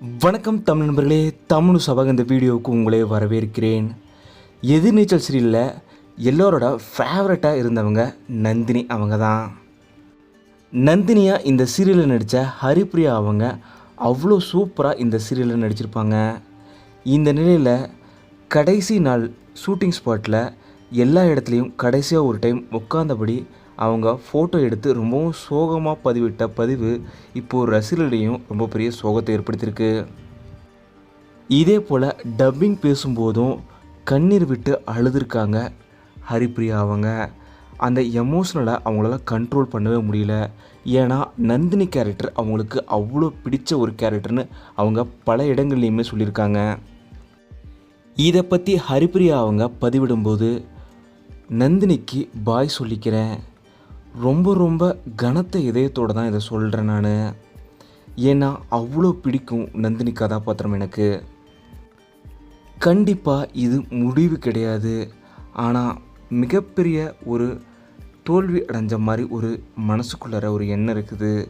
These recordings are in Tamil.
வணக்கம் தமிழ் நண்பர்களே தமிழ் சபக இந்த வீடியோவுக்கு உங்களே வரவேற்கிறேன். எதிர்நீச்சல் சீரியலில் எல்லோரோட ஃபேவரட்டாக இருந்தவங்க நந்தினி அவங்க தான் நந்தினியாக இந்த சீரியலில் நடித்த ஹரிப்ரியா அவங்க அவ்வளோ சூப்பராக இந்த சீரியலில் நடிச்சிருப்பாங்க. இந்த நிலையில் கடைசி நாள் ஷூட்டிங் ஸ்பாட்டில் எல்லா இடத்துலையும் கடைசியாக ஒரு டைம் உட்காந்தபடி அவங்க ஃபோட்டோ எடுத்து ரொம்பவும் சோகமாக பதிவிட்ட பதிவு இப்போது ரசிகர்களிடையும் ரொம்ப பெரிய சோகத்தை ஏற்படுத்தியிருக்கு. இதே போல் டப்பிங் பேசும்போதும் கண்ணீர் விட்டு அழுதுருக்காங்க ஹரிப்ரியா அவங்க. அந்த எமோஷ்னலை அவங்களால கண்ட்ரோல் பண்ணவே முடியல. ஏன்னா நந்தினி கேரக்டர் அவங்களுக்கு அவ்வளோ பிடிச்ச ஒரு கேரக்டர்னு அவங்க பல இடங்கள்லையுமே சொல்லியிருக்காங்க. இதை பற்றி ஹரிப்ரியா அவங்க பதிவிடும்போது நந்தினிக்கு பாய் சொல்லிக்கிறேன். ரொம்ப ரொம்ப கனத்த இதயத்தோடு தான் இதை சொல்கிறேன் நான். ஏன்னா அவ்வளோ பிடிக்கும் நந்தினி கதாபாத்திரம் எனக்கு. கண்டிப்பாக இது முடிவு கிடையாது. ஆனால் மிகப்பெரிய ஒரு தோல்வி அடைஞ்ச மாதிரி ஒரு மனசுக்குள்ளார ஒரு எண்ணம் இருக்குது.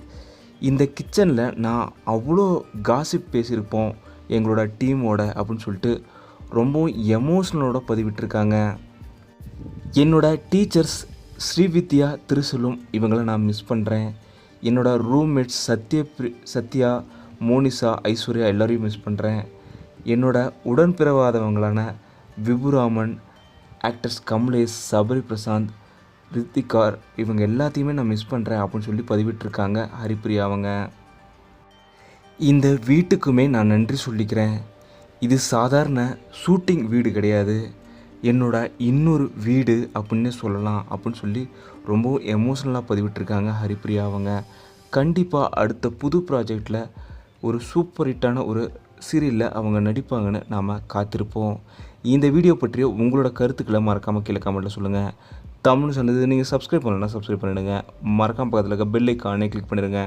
இந்த கிச்சனில் நான் அவ்வளோ காசிப் பேசியிருப்போம் எங்களோட டீமோட அப்படின்னு சொல்லிட்டு ரொம்பவும் எமோஷனலோட பதிவிட்டிருக்காங்க. என்னோடய டீச்சர்ஸ் ஸ்ரீவித்யா திருசெல்வம் இவங்கள நான் மிஸ் பண்ணுறேன் என்னோடய ரூம்மேட்ஸ் சத்ய சத்யா மோனிஷா ஐஸ்வர்யா எல்லோரையும் மிஸ் பண்ணுறேன் என்னோட உடன்பிறவாதவங்களான விபுராமன் ஆக்டர்ஸ் கமலேஷ் சபரி பிரசாந்த் ரித்திகார் இவங்க எல்லாத்தையுமே நான் மிஸ் பண்ணுறேன் அப்படின்னு சொல்லி பதிவிட்டிருக்காங்க ஹரிப்ரியா அவங்க. இந்த வீட்டுக்குமே நான் நன்றி சொல்லிக்கிறேன். இது சாதாரண ஷூட்டிங் வீடு கிடையாது. என்னோட இன்னொரு வீடு அப்படின்னு சொல்லலாம் அப்படின்னு சொல்லி ரொம்ப எமோஷ்னலாக பதிவிட்டிருக்காங்க ஹரிப்ரியா அவங்க. கண்டிப்பாக அடுத்த புது ப்ராஜெக்டில் ஒரு சூப்பர் ஹிட்டான ஒரு சீரியலில் அவங்க நடிப்பாங்கன்னு நாம் காத்திருப்போம். இந்த வீடியோ பற்றிய உங்களோட கருத்துக்களை மறக்காமல் கீழே கமெண்ட்டில் சொல்லுங்கள் தமிழ் சொன்னது நீங்கள் சப்ஸ்கிரைப் பண்ணலன்னா சப்ஸ்கிரைப் பண்ணிடுங்க. மறக்காமல் பக்கத்தில் இருக்க பெல் ஐக்கானே கிளிக் பண்ணிடுங்க.